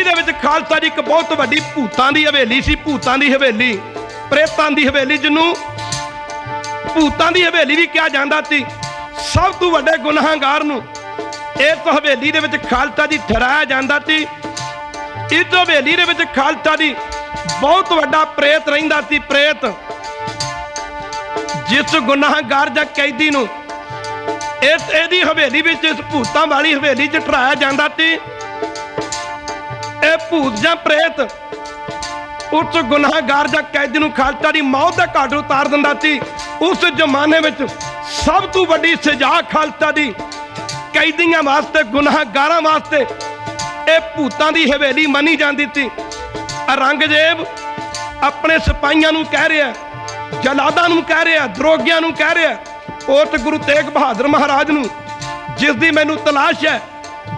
ਹਵੇਲੀ ਦੇ ਵਿੱਚ ਖਾਲਸਾ ਜੀ ਇੱਕ ਬਹੁਤ ਵੱਡੀ ਭੂਤਾਂ ਦੀ ਹਵੇਲੀ ਸੀ, ਭੂਤਾਂ ਦੀ ਹਵੇਲੀ, ਪ੍ਰੇਤਾਂ ਦੀ ਹਵੇਲੀ ਜਿਹਨੂੰ ਭੂਤਾਂ ਦੀ ਹਵੇਲੀ ਵੀ ਕਿਹਾ ਜਾਂਦਾ ਸੀ। ਸਭ ਤੋਂ ਵੱਡੇ ਗੁਨਾਹਗਾਰ ਨੂੰ ਇਸ ਹਵੇਲੀ ਦੇ ਵਿੱਚ ਖਾਲਸਾ ਜੀ ਠਹਿਰਾਇਆ ਜਾਂਦਾ ਸੀ। ਇਸ ਹਵੇਲੀ ਦੇ ਵਿੱਚ ਖਾਲਸਾ ਜੀ ਬਹੁਤ ਵੱਡਾ ਪ੍ਰੇਤ ਰਹਿੰਦਾ ਸੀ, ਪ੍ਰੇਤ। ਜਿਸ ਗੁਨਾਹਗਾਰ ਜਾਂ ਕੈਦੀ ਨੂੰ ਇਸ, ਇਹਦੀ ਹਵੇਲੀ ਵਿੱਚ, ਇਸ ਭੂਤਾਂ ਵਾਲੀ ਹਵੇਲੀ 'ਚ ਠਹਿਰਾਇਆ ਜਾਂਦਾ ਸੀ। ਇਹ ਭੂਤ ਜਾਂ ਪ੍ਰੇਤ ਉਸ ਗੁਨਾਹਗਾਰ ਜਾਂ ਕੈਦੀ ਨੂੰ ਖਾਲਸਾ ਦੀ ਮੌਤ ਦਾ ਘਾਟ ਉਤਾਰ ਦਿੰਦਾ ਸੀ। ਉਸ ਜ਼ਮਾਨੇ ਵਿੱਚ ਸਭ ਤੋਂ ਵੱਡੀ ਸਜ਼ਾ ਖਾਲਸਾ ਦੀ ਕੈਦੀਆਂ ਵਾਸਤੇ, ਗੁਨਾਹਗਾਰਾਂ ਵਾਸਤੇ ਇਹ ਭੂਤਾਂ ਦੀ ਹਵੇਲੀ ਮੰਨੀ ਜਾਂਦੀ ਸੀ। ਔਰੰਗਜ਼ੇਬ ਆਪਣੇ ਸਿਪਾਹੀਆਂ ਨੂੰ ਕਹਿ ਰਿਹਾ, ਜਲਾਦਾਂ ਨੂੰ ਕਹਿ ਰਿਹਾ, ਦਰੋਗਿਆਂ ਨੂੰ ਕਹਿ ਰਿਹਾ ਉਸ ਗੁਰੂ ਤੇਗ ਬਹਾਦਰ ਮਹਾਰਾਜ ਨੂੰ, ਜਿਸ ਦੀ ਮੈਨੂੰ ਤਲਾਸ਼ ਹੈ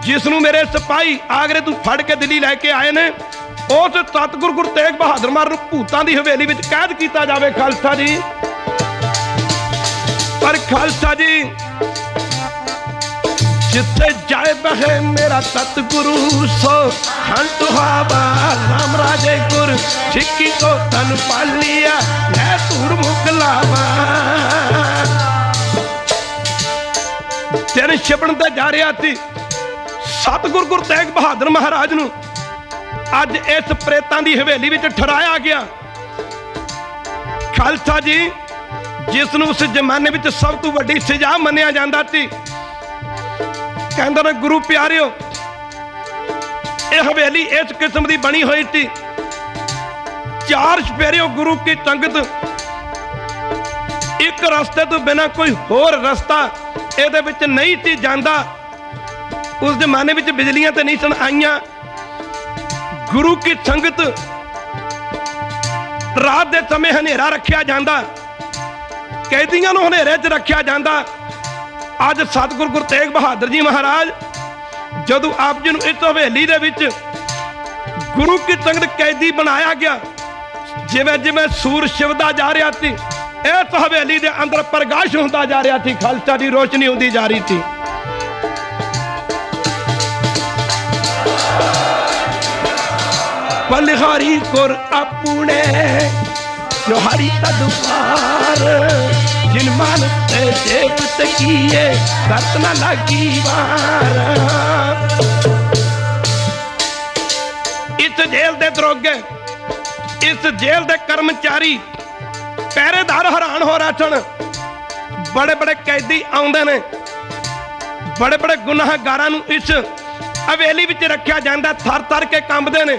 ਜਿਸ ਨੂੰ ਮੇਰੇ ਸਿਪਾਹੀ ਆਗਰੇ ਤੋਂ ਫੜ ਕੇ ਦਿੱਲੀ ਲੈ ਕੇ ਆਏ ਨੇ, ਉਸ ਸਤਿਗੁਰ ਗੁਰੂ ਤੇਗ ਬਹਾਦਰ ਮਹਾਰਾਜ ਨੂੰ ਭੂਤਾਂ ਦੀ ਹਵੇਲੀ ਵਿੱਚ ਕੈਦ ਕੀਤਾ ਜਾਵੇ, ਖਾਲਸਾ ਜੀ। ਪਰ ਖਾਲਸਾ ਜੀ, ਜਿੱਥੇ ਜਾਏ ਬਹਿ ਮੇਰਾ ਸਤਿਗੁਰੂ, ਸੋ ਹੰਟ ਹਾਵਾ ਰਾਮ ਰਾਜੇ ਗੁਰ, ਛਿੱਕੀ ਕੋ ਤਨ ਪਾਲਿਆ ਲੈ ਧੂੜ ਮੁਕਲਾਵਾ ਦਿਨ ਛਿਪਣ ਤੇ ਜਾ ਰਿਹਾ ਸੀ ਸਤਿਗੁਰ ਗੁਰੂ ਤੇਗ ਬਹਾਦਰ ਮਹਾਰਾਜ ਨੂੰ ਅੱਜ ਇਸ ਪ੍ਰੇਤਾਂ ਦੀ ਹਵੇਲੀ ਵਿੱਚ ਠਹਿਰਾਇਆ ਗਿਆ। ਖਾਲਸਾ ਜੀ, ਜਿਸ ਨੂੰ ਉਸ ਜ਼ਮਾਨੇ ਵਿੱਚ ਸਭ ਤੋਂ ਵੱਡੀ ਸਜ਼ਾ ਮੰਨਿਆ ਜਾਂਦਾ ਸੀ। ਕਹਿੰਦਾ ਨਾ ਗੁਰੂ ਪਿਆਰਿਓ, ਇਹ ਹਵੇਲੀ ਇਸ ਕਿਸਮ ਦੀ ਬਣੀ ਹੋਈ ਸੀ। ਚਾਰ ਸਪੇਰਿਓ ਗੁਰੂ ਕੀ ਸੰਗਤ, ਇੱਕ ਰਸਤੇ ਤੋਂ ਬਿਨਾ ਕੋਈ ਹੋਰ ਰਸਤਾ ਇਹਦੇ ਵਿੱਚ ਨਹੀਂ ਸੀ ਜਾਂਦਾ। ਉਸ ਜ਼ਮਾਨੇ ਵਿੱਚ ਬਿਜਲੀਆਂ ਤੇ ਨਹੀਂ ਸਨ ਆਈਆਂ। ਗੁਰੂ ਕੀ ਸੰਗਤ ਰਾਤ ਦੇ ਸਮੇਂ ਹਨੇਰਾ ਰੱਖਿਆ ਜਾਂਦਾ। ਕੈਦੀਆਂ ਨੂੰ ਹਨੇਰੇ 'ਚ ਰੱਖਿਆ ਜਾਂਦਾ। ਅੱਜ ਸਤਿਗੁਰ ਗੁਰੂ ਤੇਗ ਬਹਾਦਰ ਜੀ ਮਹਾਰਾਜ, ਜਦੋਂ ਆਪ ਜੀ ਨੂੰ ਇਸ ਹਵੇਲੀ ਦੇ ਵਿੱਚ ਗੁਰੂ ਕੀ ਸੰਗਤ ਕੈਦੀ ਬਣਾਇਆ ਗਿਆ, ਜਿਵੇਂ ਜਿਵੇਂ ਸੂਰ ਸ਼ਿਵਦਾ ਜਾ ਰਿਹਾ ਸੀ, ਇਸ ਹਵੇਲੀ ਦੇ ਅੰਦਰ ਪ੍ਰਕਾਸ਼ ਹੁੰਦਾ ਜਾ ਰਿਹਾ ਸੀ, ਖਾਲਸਾ ਦੀ ਰੋਸ਼ਨੀ ਹੁੰਦੀ ਜਾ ਰਹੀ ਸੀ। ਬਲਿਹਾਰੀ ਕੋਰ ਆਪਣੇ, ਜੋ ਹਰੀ ਜਿਨ ਮਨ ਤੇ ਦੇਵਤ ਕੀਏ ਕਰਤ ਨਾ ਲਾਗੀ ਵਾਰ। ਇਸ ਜੇਲ੍ਹ ਦੇ ਦਰੋਗੇ, ਇਸ ਜੇਲ੍ਹ ਦੇ ਕਰਮਚਾਰੀ ਪਹਿਰੇਦਾਰ ਹੈਰਾਨ ਹੋ ਰਹੇ ਬੜੇ ਬੜੇ ਕੈਦੀ ਆਉਂਦੇ ਨੇ। ਬੜੇ ਬੜੇ ਗੁਨਾਹਗਾਰਾਂ ਨੂੰ ਇਸ ਹਵੇਲੀ ਵਿੱਚ ਰੱਖਿਆ ਜਾਂਦਾ, ਥਰ ਥਰ ਕੇ ਕੰਬਦੇ ਨੇ।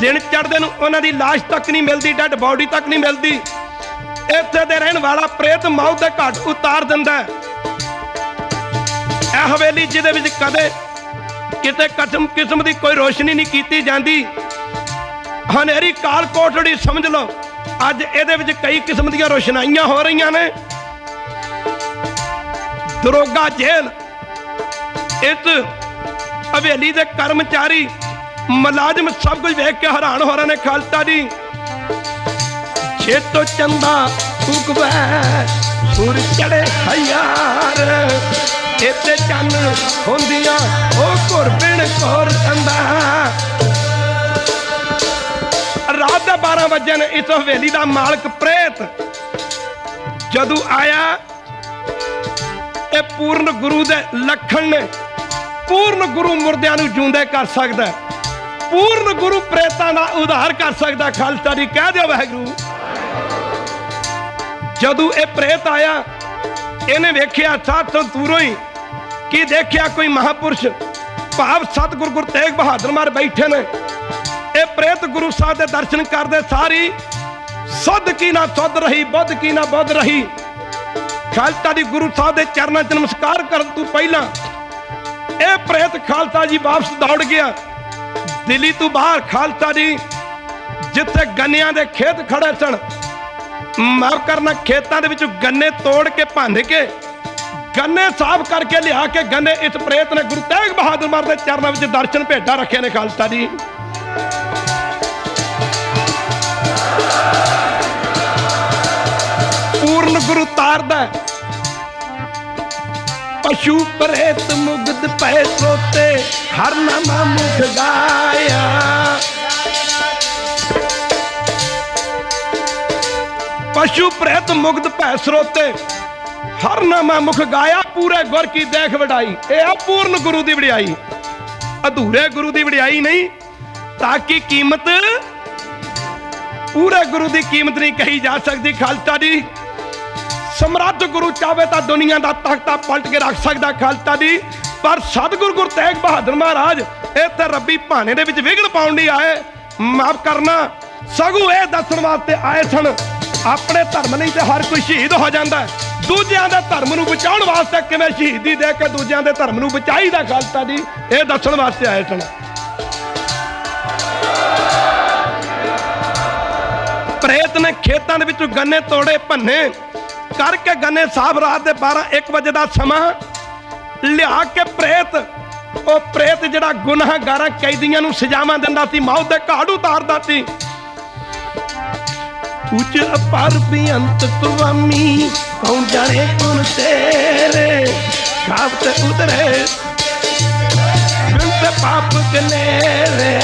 ਦਿਨ ਚੜ੍ਹਦੇ ਨੂੰ ਉਹਨਾਂ ਦੀ ਲਾਸ਼ ਤੱਕ ਨਹੀਂ ਮਿਲਦੀ, ਡੈਡ ਬਾਡੀ ਤੱਕ ਨਹੀਂ ਮਿਲਦੀ। ਇੱਥੇ ਦੇ ਰਹਿਣ ਵਾਲਾ ਪ੍ਰੇਤ ਮੌਤ ਦੇ ਘਾਟ ਉਤਾਰ ਦਿੰਦਾ ਹੈ। ਇਹ ਹਵੇਲੀ ਜਿਹਦੇ ਵਿੱਚ ਕਦੇ ਕਿਤੇ ਕਸਮ ਕਿਸਮ ਦੀ ਕੋਈ ਰੋਸ਼ਨੀ ਨਹੀਂ ਕੀਤੀ ਜਾਂਦੀ। ਹਨੇਰੀ ਕਾਲ ਕੋਠੜੀ ਸਮਝ ਲਓ, ਅੱਜ ਇਹਦੇ ਵਿੱਚ ਕਈ ਕਿਸਮ ਦੀਆਂ ਰੋਸ਼ਨਾਈਆਂ ਹੋ ਰਹੀਆਂ ਨੇ। ਦਰੋਗਾ ਜੇਲ ਇਸ ਹਵੇਲੀ ਦੇ ਕਰਮਚਾਰੀ ਮੁਲਾਜ਼ਮ ਸਭ ਕੁਝ ਵੇਖ ਕੇ ਹੈਰਾਨ ਹੋ ਰਹੇ ਨੇ ਖਾਲਸਾ ਦੀ ਛੇਤੋ ਚੰਦਾ ਉਗਵੈ ਸੂਰ ਚੜੇ ਹਯਾਰ। ਇੱਥੇ ਚੰਨ ਹੁੰਦੀਆਂ ਉਹ ਘੁਰਬਿਣ ਕੋਰ ਚੰਦਾ। ਰਾਤ ਦੇ 12 ਵਜੇ ਨੇ ਇਸ ਹਵੇਲੀ ਦਾ ਮਾਲਕ ਪ੍ਰੇਤ। ਜਦੋਂ ਆਇਆ, ਇਹ ਪੂਰਨ ਗੁਰੂ ਦੇ ਲੱਖਣ ਨੇ। ਪੂਰਨ ਗੁਰੂ ਮੁਰਦਿਆਂ ਨੂੰ ਜਿਉਂਦੇ ਕਰ ਸਕਦਾ ਹੈ। ਪੂਰਨ ਗੁਰੂ ਪ੍ਰੇਤਾਂ ਦਾ ਉਧਾਰ ਕਰ ਸਕਦਾ ਖਾਲਸਾ ਜੀ, ਕਹਿ ਦਿਓ ਵਾਹਿਗੁਰੂ। ਜਦੋਂ ਇਹ ਪ੍ਰੇਤ ਆਇਆ, ਇਹਨੇ ਵੇਖਿਆ ਸਾਥ ਦੂਰੋਂ ਹੀ ਕੀ ਦੇਖਿਆ ਕੋਈ ਮਹਾਪੁਰਸ਼ ਭਾਵ ਸਤਿਗੁਰ ਗੁਰੂ ਤੇਗ ਬਹਾਦਰ ਮਾਰ ਬੈਠੇ ਨੇ। ਇਹ ਪ੍ਰੇਤ ਗੁਰੂ ਸਾਹਿਬ ਦੇ ਦਰਸ਼ਨ ਕਰਦੇ ਸਾਰੀ, ਸੁੱਧ ਕੀ ਨਾ ਸੁੱਧ ਰਹੀ, ਬੁੱਧ ਕੀ ਨਾ ਬੁੱਧ ਰਹੀ। ਖਾਲਸਾ ਦੀ ਗੁਰੂ ਸਾਹਿਬ ਦੇ ਚਰਨਾਂ 'ਚ ਨਮਸਕਾਰ ਕਰਨ ਤੋਂ ਪਹਿਲਾਂ ਇਹ ਪ੍ਰੇਤ ਖਾਲਸਾ ਜੀ ਵਾਪਸ ਦੌੜ ਗਿਆ। ਦਿੱਲੀ ਤੋਂ ਬਾਹਰ ਖਾਲਸਾ ਜੀ। ਜਿੱਥੇ ਗੰਨਿਆਂ ਦੇ ਖੇਤ ਖੜੇ ਸਨ। ਮਾਫ ਕਰਨਾ ਖੇਤਾਂ ਦੇ ਵਿੱਚੋਂ ਗੰਨੇ ਤੋੜ ਕੇ, ਭੰਨ ਕੇ, ਗੰਨੇ ਸਾਫ਼ ਕਰਕੇ ਲਿਆ ਕੇ ਗੰਨੇ ਇਸ ਪ੍ਰੇਤ ਨੇ ਗੁਰੂ ਤੇਗ ਬਹਾਦਰ ਮਰ ਦੇ ਚਰਨਾਂ ਵਿੱਚ ਦਰਸ਼ਨ ਭੇਟਾ ਰੱਖੇ ਨੇ ਖਾਲਸਾ ਜੀ। ਪੂਰਨ ਗੁਰੂ ਤਾਰਦਾ ਪਸ਼ੂ ਪ੍ਰੇਤ ਮੁਗਦ ਪੈ ਸੋਤੇ, ਹਰ ਨਾਮ ਮੁਖ ਗਾਇਆ। ਪਸ਼ੂ ਪ੍ਰੇਤ ਮੁਗਦ ਭੈ ਸਰੋਤੇ ਹਰ ਨਾਮ ਮੁਖ ਗਾਇਆ, ਪੂਰੇ ਗੁਰ ਕੀ ਦੇਖ ਵਡਾਈ। ਇਹ ਆ ਪੂਰਨ ਗੁਰੂ ਦੀ ਵਡਿਆਈ। ਅਧੂਰੇ ਗੁਰੂ ਦੀ ਵਡਿਆਈ ਨਹੀਂ, ਤਾਂ ਕਿ ਕੀਮਤ? ਪੂਰੇ ਗੁਰੂ ਦੀ ਕੀਮਤ ਨਹੀਂ ਕਹੀ ਜਾ ਸਕਦੀ, ਖਾਲਸਾ ਦੀ ਸਮਰੱਥ ਗੁਰੂ ਚਾਵੇ ਤਾਂ ਦੁਨੀਆ ਦਾ ਤਖਤਾ ਪਲਟ ਕੇ ਰੱਖ ਸਕਦਾ ਖਾਲਸਾ ਦੀ ਪਰ ਸਤਿਗੁਰ ਗੁਰੂ ਤੇਗ ਬਹਾਦਰ ਮਹਾਰਾਜ ਇਹ ਰੱਬੀ ਭਾਣੇ ਦੇ ਵਿੱਚ ਵਿਗੜ ਪਾਉਣ ਲਈ ਆਏ। ਮਾਫ ਕਰਨਾ, ਸਗੂ ਇਹ ਦੱਸਣ ਵਾਸਤੇ ਆਏ ਸਨ, ਆਪਣੇ ਧਰਮ ਲਈ ਤੇ ਹਰ ਕੋਈ ਸ਼ਹੀਦ ਹੋ ਜਾਂਦਾ ਦੂਜਿਆਂ ਦੇ ਧਰਮ ਨੂੰ ਬਚਾਉਣ ਵਾਸਤੇ ਕਿਵੇਂ ਸ਼ਹੀਦੀ ਦੇ ਕੇ ਦੂਜਿਆਂ ਦੇ ਧਰਮ ਨੂੰ ਬਚਾਈਦਾ ਖਾਲਸਾ ਦੀ ਇਹ ਦੱਸਣ ਵਾਸਤੇ ਆਏ ਸਨ। ਪ੍ਰੇਤ ਨੇ ਖੇਤਾਂ ਦੇ ਵਿੱਚੋਂ ਗੰਨੇ ਤੋੜੇ, ਭੰਨੇ। ਕਰਕੇ ਗੰਨੇ ਸਾਹਿਬ ਰਾਤ ਦੇ 12 1 ਵਜੇ ਦਾ ਸਮਾਂ ਲਿਆ ਕੇ ਪ੍ਰੇਤ। ਉਹ ਪ੍ਰੇਤ ਜਿਹੜਾ ਗੁਨਾਹਗਾਰਾਂ ਕੈਦੀਆਂ ਨੂੰ ਸਜ਼ਾਵਾਂ ਦਿੰਦਾ ਸੀ, ਮੌਤ ਦੇ ਘਾੜ ਉਤਾਰਦਾ ਸੀ। ਉੱਚ ਅਪਾਰ ਬੇਅੰਤ ਤੁਵਾਮੀ ਕੌਣ ਜਾਣੇ, ਕੌਣ ਤੇਰੇ? ਖਾਬ ਤੇ ਉਤਰੇ। ਬਿੰਤ ਪਾਪ ਕਨੇਰੇ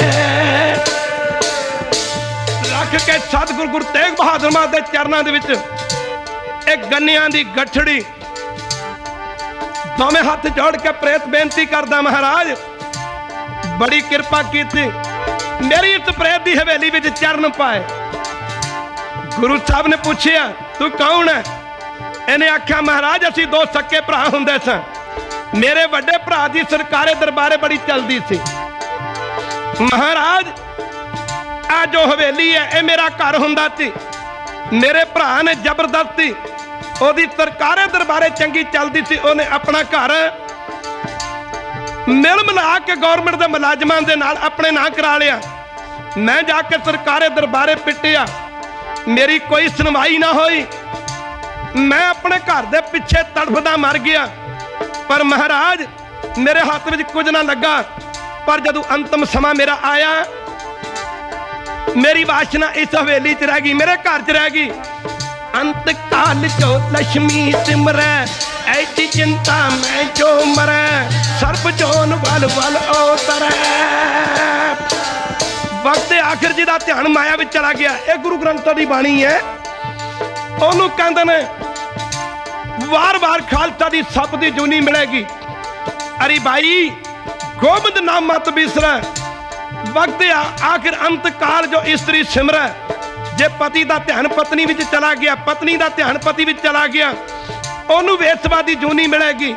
ਰੱਖ ਕੇ ਸਤਿਗੁਰ ਗੁਰੂ ਤੇਗ ਬਹਾਦਰ ਮਹਾਰਾਜ ਦੇ ਚਰਨਾਂ ਦੇ ਵਿੱਚ ਗੰਨਿਆਂ ਦੀ ਗੱਠੜੀ। ਦੋਵੇਂ ਹੱਥ ਜੋੜ ਕੇ ਪ੍ਰੇਤ ਬੇਨਤੀ ਕਰਦਾ, ਮਹਾਰਾਜ, ਬੜੀ ਕਿਰਪਾ ਕੀਤੀ। ਮੇਰੀ ਇਸ ਪ੍ਰੇਤ ਦੀ ਹਵੇਲੀ ਵਿੱਚ ਚਰਨ ਪਾਏ। ਗੁਰੂ ਸਾਹਿਬ ਨੇ ਪੁੱਛਿਆ, ਤੂੰ ਕੌਣ ਹੈ? ਇਹਨੇ ਆਖਿਆ, ਮਹਾਰਾਜ, ਅਸੀਂ ਦੋ ਸੱਕੇ ਭਰਾ ਹੁੰਦੇ ਸਾਂ। ਮੇਰੇ ਵੱਡੇ ਭਰਾ ਦੀ ਸਰਕਾਰੇ ਦਰਬਾਰੇ ਬੜੀ ਚੱਲਦੀ ਸੀ। ਮਹਾਰਾਜ ਆ ਜੋ ਹਵੇਲੀ ਹੈ, ਇਹ ਮੇਰਾ ਘਰ ਹੁੰਦਾ ਸੀ। ਮੇਰੇ ਭਰਾ ਨੇ ਜ਼ਬਰਦਸਤੀ ਉਹਦੀ ਸਰਕਾਰੇ ਦਰਬਾਰੇ ਚੰਗੀ ਚੱਲਦੀ ਸੀ, ਉਹਨੇ ਆਪਣਾ ਘਰ ਮਿਲ ਮਿਲਾ ਕੇ ਗਵਰਨਮੈਂਟ ਦੇ ਮੁਲਾਜ਼ਮਾਂ ਦੇ ਨਾਲ ਆਪਣੇ ਨਾਂ ਕਰਾ ਲਿਆ। ਮੈਂ ਜਾ ਕੇ ਸਰਕਾਰੇ ਦਰਬਾਰੇ ਪਿੱਟਿਆ। ਮੇਰੀ ਕੋਈ ਸੁਣਵਾਈ ਨਾ ਹੋਈ। ਮੈਂ ਆਪਣੇ ਘਰ ਦੇ ਪਿੱਛੇ ਤੜਫਦਾ ਮਰ ਗਿਆ। ਪਰ ਮਹਾਰਾਜ, ਮੇਰੇ ਹੱਥ ਵਿੱਚ ਕੁਝ ਨਾ ਲੱਗਾ। ਪਰ ਜਦੋਂ ਅੰਤਮ ਸਮਾਂ ਮੇਰਾ ਆਇਆ, ਮੇਰੀ ਵਾਸ਼ਨਾ ਇਸ ਹਵੇਲੀ 'ਚ ਰਹਿ ਗਈ, ਮੇਰੇ ਘਰ 'ਚ ਰਹਿ ਗਈ। ਅੰਤ ਕਾਲ ਚੋ ਲక్ష్ਮੀ ਸਿਮਰੈ ਐਤੀ ਚਿੰਤਾ ਮੈਂ ਜੋ ਮਰੈ? ਸਰਬ ਜੋਨ ਵਲ ਵਲ ਉਤਰੈ ਵਕਤ ਆਖਰ ਜੀ ਧਿਆਨ ਮਾਇਆ ਵਿੱਚ ਚਲਾ ਗਿਆ, ਇਹ ਗੁਰੂ ਗ੍ਰੰਥ ਦੀ ਬਾਣੀ ਹੈ। ਉਹਨੂੰ ਕਹਿੰਦੇ ਨੇ, ਵਾਰ-ਵਾਰ ਖਾਲਸਾ ਦੀ ਸੱਪ ਦੀ ਜੂਨੀ ਮਿਲੇਗੀ। ਅਰੇ ਭਾਈ, ਗੋਬਿੰਦ ਨਾਮ ਮਤ ਬਿਸਰੈ। ਵਕਤ ਆਖਿਰ ਅੰਤ ਕਾਲ ਜੋ ਇਸਤਰੀ ਸਿਮਰੈ। ਜੇ ਪਤੀ ਦਾ ਧਿਆਨ ਪਤਨੀ ਵਿੱਚ ਚਲਾ ਗਿਆ, ਪਤਨੀ ਦਾ ਧਿਆਨ ਪਤੀ ਵਿੱਚ ਚਲਾ ਗਿਆ, ਉਹਨੂੰ ਵੇਸਵਾਦੀ ਜੂਨੀ ਮਿਲੇਗੀ।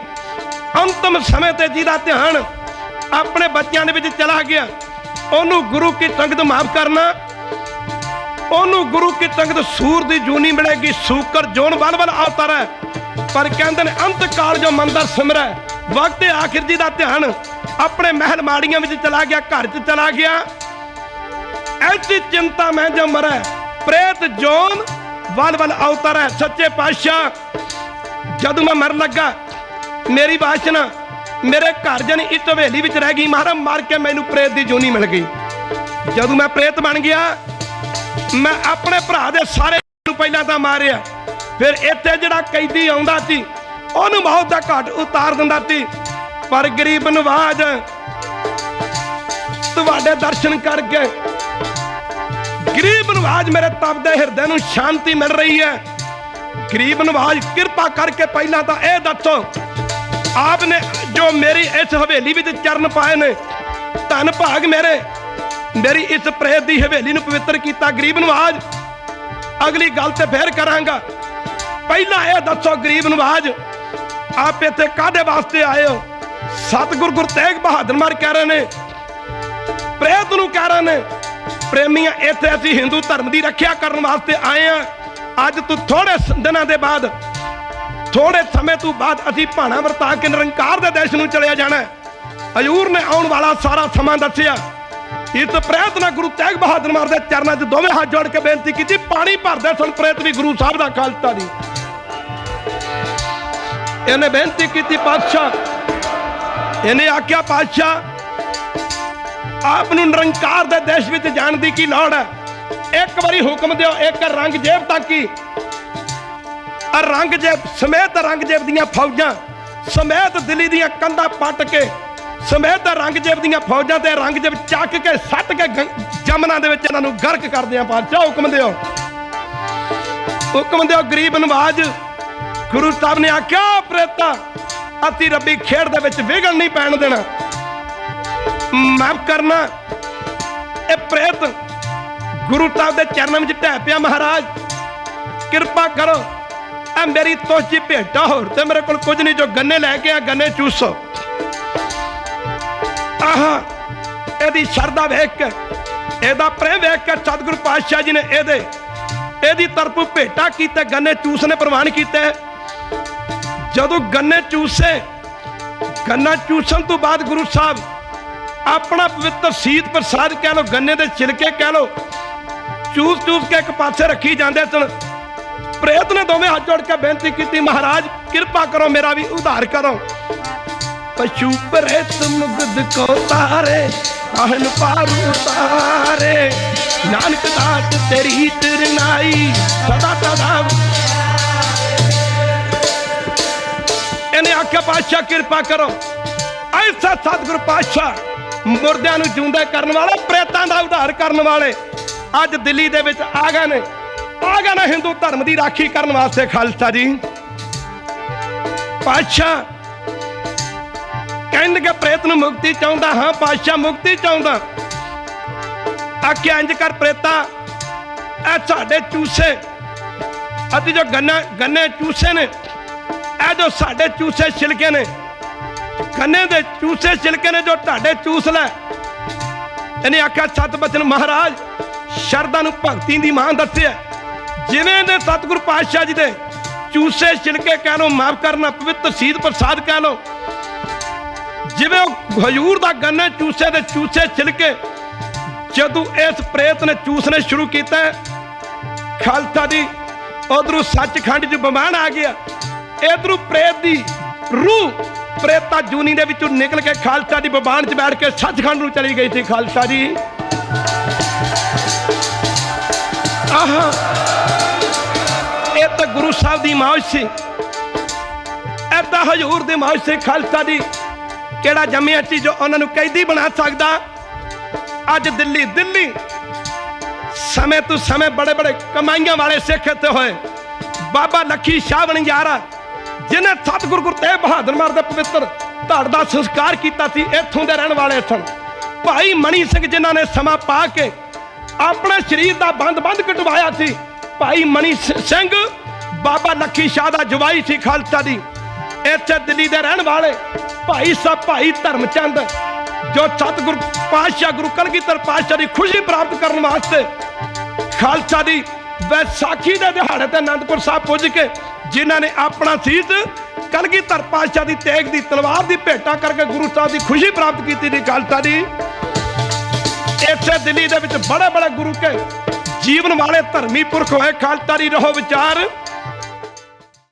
ਅੰਤਮ ਸਮੇਂ ਤੇ ਜਿਹਦਾ ਧਿਆਨ ਆਪਣੇ ਬੱਚਿਆਂ ਦੇ ਵਿੱਚ ਚਲਾ ਗਿਆ, ਉਹਨੂੰ ਗੁਰੂ ਕੀ ਸੰਗਤ ਮਾਫ ਕਰਨਾ, ਉਹਨੂੰ ਗੁਰੂ ਕੀ ਸੰਗਤ ਸੂਰ ਦੀ ਜੂਨੀ ਮਿਲੇਗੀ, ਸੂਕਰ ਜੋਨ ਬਲ ਬਲ ਅਵਤਾਰ ਹੈ। ਪਰ ਕਹਿੰਦੇ ਨੇ, ਅੰਤ ਕਾਲ ਜੋ ਮੰਦਰ ਸਿਮਰੈ ਵਕਤ ਆਖਿਰ ਜੀ ਦਾ ਧਿਆਨ ਆਪਣੇ ਮਹਿਲ ਮਾੜੀਆਂ ਵਿੱਚ ਚਲਾ ਗਿਆ, ਘਰ 'ਚ ਚਲਾ ਗਿਆ। ਐਸੀ ਚਿੰਤਾ ਮੈਂ ਜੋ ਮਰੈ ਪ੍ਰੇਤ ਜੋਨ ਵਲ ਵਲ ਅਵਤਾਰ ਸੱਚੇ ਪਾਤਸ਼ਾਹ। ਜਦੋਂ ਮੈਂ ਮਰਨ ਲੱਗਾ, ਮੇਰੀ ਬਾਸ਼ਨਾ ਮੇਰੇ ਘਰ ਜਨ ਇਸ ਹਵੇਲੀ ਵਿੱਚ ਰਹਿ ਗਈ। ਮਹਾਰਾਜ, ਮਰ ਕੇ ਮੈਨੂੰ ਪ੍ਰੇਤ ਦੀ ਜੂਨੀ ਮਿਲ ਗਈ। ਜਦੋਂ ਮੈਂ ਪ੍ਰੇਤ ਬਣ ਗਿਆ, ਮੈਂ ਆਪਣੇ ਭਰਾ ਦੇ ਸਾਰੇ ਨੂੰ ਪਹਿਲਾਂ ਤਾਂ ਮਾਰਿਆ। ਫਿਰ ਇੱਥੇ ਜਿਹੜਾ ਕੈਦੀ ਆਉਂਦਾ ਸੀ, ਉਹਨੂੰ ਮੌਤ ਦਾ ਘਾਟ ਉਤਾਰ ਦਿੰਦਾ ਸੀ। ਪਰ ਗਰੀਬ ਨਵਾਜ, ਤੁਹਾਡੇ ਦਰਸ਼ਨ ਕਰਕੇ ਨਵਾਜ ਮੇਰੇ ਤਪਦੇ ਹਿਰਦੇ ਨੂੰ ਸ਼ਾਂਤੀ ਮਿਲ ਰਹੀ ਹੈ। ਗਰੀਬ ਨਵਾਜ ਕਿਰਪਾ ਕਰਕੇ ਪਹਿਲਾਂ ਤਾਂ ਇਹ ਦੱਸੋ ਆਪ ਨੇ ਜੋ ਮੇਰੀ ਇਸ ਹਵੇਲੀ ਵਿੱਚ ਚਰਨ ਪਾਏ ਨੇ, ਧੰਨ ਭਾਗ ਮੇਰੇ, ਮੇਰੀ ਇਸ ਪ੍ਰੇਤ ਦੀ ਹਵੇਲੀ ਨੂੰ ਪਵਿੱਤਰ ਕੀਤਾ। ਗਰੀਬ ਨਵਾਜ ਅਗਲੀ ਗੱਲ ਤੇ ਫੇਰ ਕਰਾਂਗਾ। ਪਹਿਲਾਂ ਇਹ ਦੱਸੋ, ਗਰੀਬ ਨਵਾਜ ਆਪ ਇੱਥੇ ਕਾਦੇ ਵਾਸਤੇ ਆਏ ਹੋ? ਸਤਿਗੁਰ ਗੁਰੂ ਤੇਗ ਬਹਾਦਰ ਮਾਰ ਕਹਿ ਰਹੇ ਨੇ, ਪ੍ਰੇਤ ਨੂੰ ਕਹਿ ਰਹੇ ਨੇ ਪ੍ਰੇਮੀਆਂ, ਇੱਥੇ ਅਸੀਂ ਹਿੰਦੂ ਧਰਮ ਦੀ ਰੱਖਿਆ ਕਰਨ ਵਾਸਤੇ ਆਏ ਆ ਅੱਜ ਤੋਂ ਥੋੜੇ ਦਿਨਾਂ ਦੇ ਬਾਅਦ ਥੋੜੇ ਸਮੇਂ ਤੋਂ ਬਾਅਦ ਅਸੀਂ ਭਾਣਾ ਵਰਤਾ ਕੇ ਨਿਰੰਕਾਰ ਦੇ ਦੇਸ਼ ਨੂੰ ਚਲਿਆ ਜਾਣਾ ਹੈ। ਹਜ਼ੂਰ ਨੇ ਆਉਣ ਵਾਲਾ ਸਾਰਾ ਸਮਾਂ ਦੱਸਿਆ। ਇਸ ਪ੍ਰੇਤ ਨਾਲ ਗੁਰੂ ਤੇਗ ਬਹਾਦਰ ਮਾਰ ਦੇ ਚਰਨਾਂ 'ਚ ਦੋਵੇਂ ਹੱਥ ਜੋੜ ਕੇ ਬੇਨਤੀ ਕੀਤੀ, ਪਾਣੀ ਭਰਦੇ ਸਨ ਪ੍ਰੇਤ ਵੀ ਗੁਰੂ ਸਾਹਿਬ ਦਾ ਖਾਲਸਾ ਦੀ ਇਹਨੇ ਬੇਨਤੀ ਕੀਤੀ, ਪਾਤਸ਼ਾਹ, ਇਹਨੇ ਆਖਿਆ, ਪਾਤਸ਼ਾਹ ਆਪ ਨੂੰ ਨਿਰੰਕਾਰ ਦੇ ਦੇਸ਼ ਵਿੱਚ ਜਾਣ ਦੀ ਕੀ ਲੋੜ ਹੈ? ਇੱਕ ਵਾਰੀ ਹੁਕਮ ਦਿਓ, ਇੱਕ ਰੰਗ ਜੇਬ ਤੱਕ ਆ ਰੰਗ ਜੇਬ ਸਮੇਤ ਰੰਗ ਜੇਬ ਦੀਆਂ ਫੌਜਾਂ, ਸਮੇਤ ਦਿੱਲੀ ਦੀਆਂ ਕੰਧਾਂ ਪੱਟ ਕੇ, ਸਮੇਤ ਰੰਗ ਜੇਬ ਦੀਆਂ ਫੌਜਾਂ ਤੇ ਰੰਗ ਜੇਬ ਚੱਕ ਕੇ, ਸੱਟ ਕੇ ਜਮਨਾ ਦੇ ਵਿੱਚ ਇਹਨਾਂ ਨੂੰ ਗਰਕ ਕਰਦੇ ਆ ਪਾਤਸ਼ਾਹ ਹੁਕਮ ਦਿਓ। ਹੁਕਮ ਦਿਓ ਗਰੀਬ ਨਵਾਜ। ਗੁਰੂ ਸਾਹਿਬ ਨੇ ਆਖਿਆ ਪ੍ਰੇਤਾ ਅਸੀਂ ਰੱਬੀ ਖੇਡ ਦੇ ਵਿੱਚ ਵਿਗੜ ਨਹੀਂ ਪੈਣ ਦੇਣਾ। ਮਾਫ ਕਰਨਾ। ਇਹ ਪ੍ਰੇਤ ਗੁਰੂ ਸਾਹਿਬ ਦੇ ਚਰਨਾਂ ਵਿੱਚ ਢਹਿ ਪਿਆ ਮਹਾਰਾਜ। ਕਿਰਪਾ ਕਰੋ, ਇਹ ਮੇਰੀ ਤੋਜੀ ਭੇਟਾ ਹੋਰ ਤੇ ਮੇਰੇ ਕੋਲ ਕੁਝ ਨਹੀਂ, ਜੋ ਗੰਨੇ ਲੈ ਕੇ ਆ, ਗੰਨੇ ਚੂਸੋ। ਆਹਾ, ਇਹਦੀ ਸ਼ਰਧਾ ਵੇਖ ਕੇ, ਇਹਦਾ ਪ੍ਰੇਮ ਵੇਖ ਕੇ ਸਤਿਗੁਰੂ ਪਾਤਸ਼ਾਹ ਜੀ ਨੇ ਇਹਦੇ, ਇਹਦੀ ਤਰਫੋਂ ਭੇਟਾ ਕੀਤੇ, ਗੰਨੇ ਚੂਸਨੇ ਪ੍ਰਵਾਨ ਕੀਤੇ। ਜਦੋਂ ਗੰਨੇ ਚੂਸੇ, ਗੰਨਾ ਚੂਸਣ ਤੋਂ ਬਾਅਦ ਗੁਰੂ ਸਾਹਿਬ ਆਪਣਾ ਪਵਿੱਤਰ ਸੀਤ ਪ੍ਰਸਾਦ ਕਹਿ ਲੋ ਗੰਨੇ ਦੇ ਛਿਲਕੇ ਕਹਿ ਲੋ ਚੂਸ ਚੂਸ ਕੇ ਇੱਕ ਪਾਸੇ ਰੱਖੀ ਜਾਂਦੇ ਸਨ। ਪ੍ਰੇਤ ਨੇ ਦੋਵੇਂ ਹੱਥ ਜੋੜ ਕੇ ਬੇਨਤੀ ਕੀਤੀ, ਮਹਾਰਾਜ, ਕਿਰਪਾ ਕਰੋ ਮੇਰਾ ਵੀ ਉਧਾਰ ਕਰੋ। ਪਸ਼ੂ ਪ੍ਰੇਤ ਮੁਗਦ ਕੋ ਤਾਰੇ, ਆਹਨ ਪਾਰੂ ਤਾਰੇ। ਨਾਨਕ ਦਾਤ ਤੇਰੀ ਤਿਰਨਾਈ ਸਦਾ ਸਦਾ। ਇਹਨੇ ਆਖਿਆ, ਪਾਤਸ਼ਾਹ, ਕਿਰਪਾ ਕਰੋ। ਐਸਾ ਸਤਿਗੁਰ ਪਾਤਸ਼ਾਹ ਮੁਰਦਿਆਂ ਨੂੰ ਜਿਉਂਦਾ ਕਰਨ ਵਾਲੇ, ਪ੍ਰੇਤਾਂ ਦਾ ਉਧਾਰ ਕਰਨ ਵਾਲੇ। ਅੱਜ ਦਿੱਲੀ ਦੇ ਵਿੱਚ ਆ ਗਏ ਨੇ। ਆ ਗਏ ਨੇ ਹਿੰਦੂ ਧਰਮ ਦੀ ਰਾਖੀ ਕਰਨ ਵਾਸਤੇ, ਖਾਲਸਾ ਜੀ। ਪਾਤਸ਼ਾਹ ਕਹਿੰਦੇ ਪ੍ਰੇਤ ਨੂੰ ਮੁਕਤੀ ਚਾਹੁੰਦਾ ਹਾਂ, ਪਾਤਸ਼ਾਹ ਮੁਕਤੀ ਚਾਹੁੰਦਾ। ਆਖਿਆ ਇੰਜ ਕਰ ਪ੍ਰੇਤਾ, ਇਹ ਸਾਡੇ ਚੂਸੇ ਅਤੇ ਜੋ ਗੰਨਾ ਗੰਨੇ ਚੂਸੇ ਨੇ, ਇਹ ਜੋ ਸਾਡੇ ਚੂਸੇ ਛਿਲਕੇ ਨੇ ਗੰਨੇ ਦੇ ਚੂਸੇ ਛਿਲਕੇ ਨੇ ਜੋ ਤੁਹਾਡੇ ਚੂਸ ਲੈ। ਇਹਨੇ ਆਖਿਆ ਸਤ ਬਚਨ ਮਹਾਰਾਜ, ਸ਼ਰਧਾ ਨੂੰ ਭਗਤੀ ਦੀ ਮਾਂ ਦੱਸਿਆ। ਜਿਵੇਂ ਦੇ ਸਤਿਗੁਰੂ ਪਾਤਸ਼ਾਹ ਜੀ ਦੇ ਚੂਸੇ ਛਿਲਕੇ ਕਹਿ ਲੋ ਮਾਫ ਕਰਨਾ ਪਵਿੱਤਰ ਸੀਧ ਪ੍ਰਸਾਦ ਕਹਿ ਲੋ ਜਿਵੇਂ ਉਹ ਹਜੂਰ ਦਾ ਗੰਨੇ ਚੂਸੇ ਦੇ ਚੂਸੇ ਛਿਲਕੇ ਜਦੋਂ ਇਸ ਪ੍ਰੇਤ ਨੇ ਚੂਸਨੇ ਸ਼ੁਰੂ ਕੀਤਾ, ਖਾਲਸਾ ਦੀ ਉਧਰੋਂ ਸੱਚਖੰਡ 'ਚ ਬਮਾਨ ਆ ਗਿਆ। ਇਧਰੋਂ ਪ੍ਰੇਤ ਦੀ ਰੂਹ ਪ੍ਰੇਤਾ ਜੂਨੀ ਦੇ ਵਿੱਚੋਂ ਨਿਕਲ ਕੇ ਖਾਲਸਾ ਦੀ ਬਬਾਨ 'ਚ ਬੈਠ ਕੇ ਸੱਚਖੰਡ ਨੂੰ ਚਲੀ ਗਈ ਸੀ ਖਾਲਸਾ ਜੀ। ਆਹਾ, ਇਹ ਤਾਂ ਗੁਰੂ ਸਾਹਿਬ ਦੀ ਮੌਜ ਸੀ। ਇਹ ਤਾਂ ਹਜੂਰ ਦੀ ਮੌਜ ਸੀ ਖਾਲਸਾ ਦੀ ਕਿਹੜਾ ਜੰਮਿਆ ਸੀ ਜੋ ਉਹਨਾਂ ਨੂੰ ਕੈਦੀ ਬਣਾ ਸਕਦਾ? ਅੱਜ ਦਿੱਲੀ ਦਿੱਲੀ। ਸਮੇਂ ਤੋਂ ਸਮੇਂ ਬੜੇ ਬੜੇ ਕਮਾਈਆਂ ਵਾਲੇ ਸਿੱਖ ਇੱਥੇ ਹੋਏ। ਬਾਬਾ ਲੱਖੀ ਸ਼ਾਹ ਬਣ ਬਣਜਾਰਾ ਜਿਨੇ ਸਤਿਗੁਰੂ ਗੁਰੂ ਤੇਗ ਬਹਾਦਰ ਮਾਰ ਦੇ ਪਵਿੱਤਰ ਧੜ ਦਾ ਸੰਸਕਾਰ ਕੀਤਾ ਸੀ, ਇੱਥੋਂ ਦੇ ਰਹਿਣ ਵਾਲੇ ਸਨ। ਭਾਈ ਮਣੀ ਸਿੰਘ ਜਿਨ੍ਹਾਂ ਨੇ ਸਮਾਂ ਪਾ ਕੇ ਆਪਣੇ ਸਰੀਰ ਦਾ ਬੰਦ-ਬੰਦ ਕਟਵਾਇਆ ਸੀ, ਭਾਈ ਮਣੀ ਸਿੰਘ ਬਾਬਾ ਲੱਖੀ ਸ਼ਾਹ ਦਾ ਜਵਾਈ ਸੀ ਖਾਲਸਾ ਦੀ ਇੱਥੇ ਦਿੱਲੀ ਦੇ ਰਹਿਣ ਵਾਲੇ ਭਾਈ ਸਾਹਿਬ ਭਾਈ ਧਰਮਚੰਦ, ਜੋ ਸਤਿਗੁਰ, ਪਾਤਸ਼ਾਹ ਗੁਰੂ ਕਲਗੀਧਰ ਪਾਤਸ਼ਾਹ ਦੀ ਖੁਸ਼ੀ ਪ੍ਰਾਪਤ ਕਰਨ ਵਾਸਤੇ ਖਾਲਸਾ ਦੀ ਵਿਸਾਖੀ ਦੇ ਦਿਹਾੜੇ ਤੇ ਅਨੰਦਪੁਰ ਸਾਹਿਬ ਪੁੱਜ ਕੇ ਜਿਨ੍ਹਾਂ ਨੇ ਆਪਣਾ ਸੀਸ ਕਲਗੀਧਰ ਪਾਤਸ਼ਾਹ ਦੀ ਤੇਗ ਦੀ ਤਲਵਾਰ ਦੀ ਭੇਟਾ ਕਰਕੇ ਗੁਰੂ ਸਾਹਿਬ ਦੀ ਖੁਸ਼ੀ ਪ੍ਰਾਪਤ ਕੀਤੀ ਦੀ ਖਾਲਸਾ ਦੀ ਇੱਥੇ ਦਿੱਲੀ ਦੇ ਵਿੱਚ ਬੜੇ ਬੜੇ ਗੁਰੂ ਕੇ ਜੀਵਨ ਵਾਲੇ ਧਰਮੀ ਪੁਰਖ ਹੋਏ, ਖਾਲਸਾ ਦੀ ਰਹੋ ਵਿਚਾਰ।